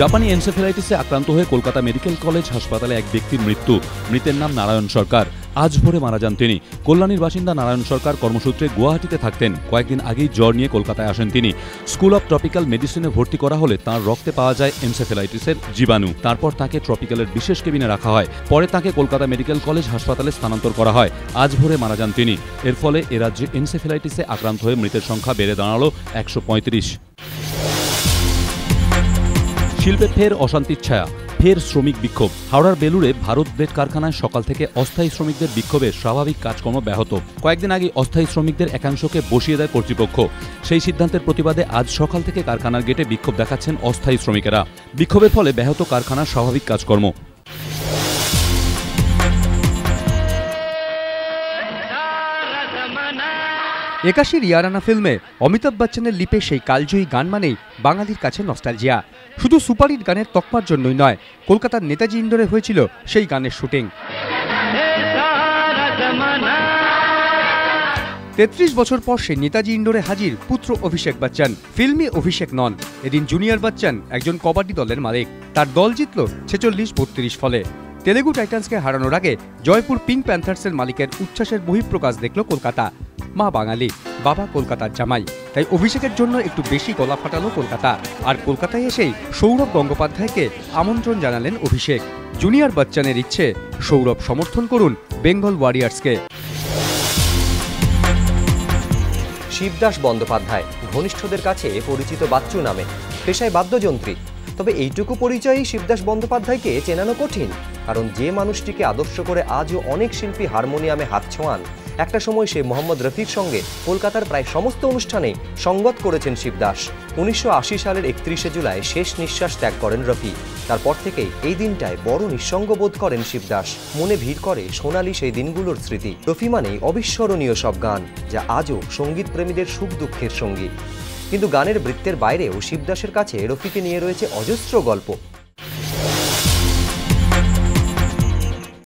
জাপানি এনসেফেলাইটিসে আক্রান্ত হয়ে কলকাতা মেডিকেল কলেজ হাসপাতালে এক ব্যক্তির মৃত্যু। মৃতের নাম নারায়ণ সরকার। আজ ভোরে মারা যান তিনি। কল্যাণীর বাসিন্দা নারায়ণ সরকার কর্মসূত্রে গুয়াহাটিতে থাকতেন। কয়েকদিন আগেই জ্বর নিয়ে কলকাতায় আসেন তিনি। স্কুল অব ট্রপিক্যাল মেডিসিনে ভর্তি করা হলে তাঁর রক্তে পাওয়া যায় এনসেফেলাইটিসের জীবাণু। তারপর তাকে ট্রপিক্যালের বিশেষ কেবিনে রাখা হয়। পরে তাকে কলকাতা মেডিকেল কলেজ হাসপাতালে স্থানান্তর করা হয়। আজ ভোরে মারা যান তিনি। এর ফলে এ রাজ্যে এনসেফেলাইটিসে আক্রান্ত হয়ে মৃতের সংখ্যা বেড়ে দাঁড়াল একশো পঁয়ত্রিশ। শিল্পে ফের অশান্তির ছায়া, ফের শ্রমিক বিক্ষোভ। হাওড়ার বেলুড়ে ভারত ব্লেড কারখানায় সকাল থেকে অস্থায়ী শ্রমিকদের বিক্ষোভে স্বাভাবিক কাজকর্ম ব্যাহত। কয়েকদিন আগে অস্থায়ী শ্রমিকদের একাংশকে বসিয়ে দেয় কর্তৃপক্ষ। সেই সিদ্ধান্তের প্রতিবাদে আজ সকাল থেকে কারখানার গেটে বিক্ষোভ দেখাচ্ছেন অস্থায়ী শ্রমিকেরা। বিক্ষোভের ফলে ব্যাহত কারখানার স্বাভাবিক কাজকর্ম। একাশির ইয়ারানা ফিল্মে অমিতাভ বচ্চনের লিপে সেই কালজয়ী গান মানেই বাঙালির কাছে নস্টালজিয়া শুধু সুপারহিট গানের তকমার জন্যই নয়, কলকাতার নেতাজি ইন্ডোরে হয়েছিল সেই গানের শুটিং। তেত্রিশ বছর পর সে নেতাজি ইন্ডোরে হাজির পুত্র অভিষেক বচ্চন, ফিল্মি অভিষেক নন। এদিন জুনিয়র বচ্চন একজন কবাডি দলের মালিক। তার দল জিতল ছেচল্লিশ বত্রিশ ফলে। তেলেগু টাইটান্সকে হারানোর আগে জয়পুর পিঙ্ক প্যান্থার্সের মালিকের উচ্ছ্বাসের বহিঃপ্রকাশ দেখল কলকাতা। মা বাঙালি, বাবা কলকাতার জামাই, তাই অভিষেকের জন্য একটু বেশি গলা ফাটালো কলকাতা। আর কলকাতায় এসেই সৌরভ গঙ্গোপাধ্যায়কে আমন্ত্রণ জানালেন অভিষেক। জুনিয়র বচ্চনের ইচ্ছে, সৌরভ সমর্থন করুন বেঙ্গল ওয়ারিয়ার্সকে। শিবদাস বন্দ্যোপাধ্যায়, ঘনিষ্ঠদের কাছে পরিচিত বাচ্চু নামে, পেশায় বাদ্যযন্ত্রী। তবে এইটুকু পরিচয়ই শিবদাস বন্দ্যোপাধ্যায়কে চেনানো কঠিন, কারণ যে মানুষটিকে আদর্শ করে আজও অনেক শিল্পী হারমোনিয়ামে হাত ছোঁয়ান একটা সময় সে মোহাম্মদ রফির সঙ্গে কলকাতার প্রায় সমস্ত অনুষ্ঠানে সঙ্গত করেছেন শিবদাস উনিশশো আশি সালের একত্রিশে জুলাই শেষ নিঃশ্বাস ত্যাগ করেন রফি তারপর থেকেই এই দিনটায় বড় নিঃসঙ্গ বোধ করেন শিবদাস মনে ভিড় করে সোনালি সেই দিনগুলোর স্মৃতি। রফি মানেই অবিস্মরণীয় সব গান, যা আজও সংগীত প্রেমীদের সুখ দুঃখের সঙ্গী। কিন্তু গানের বৃত্তের বাইরেও শিবদাসের কাছে রফিকে নিয়ে রয়েছে অজস্র গল্প।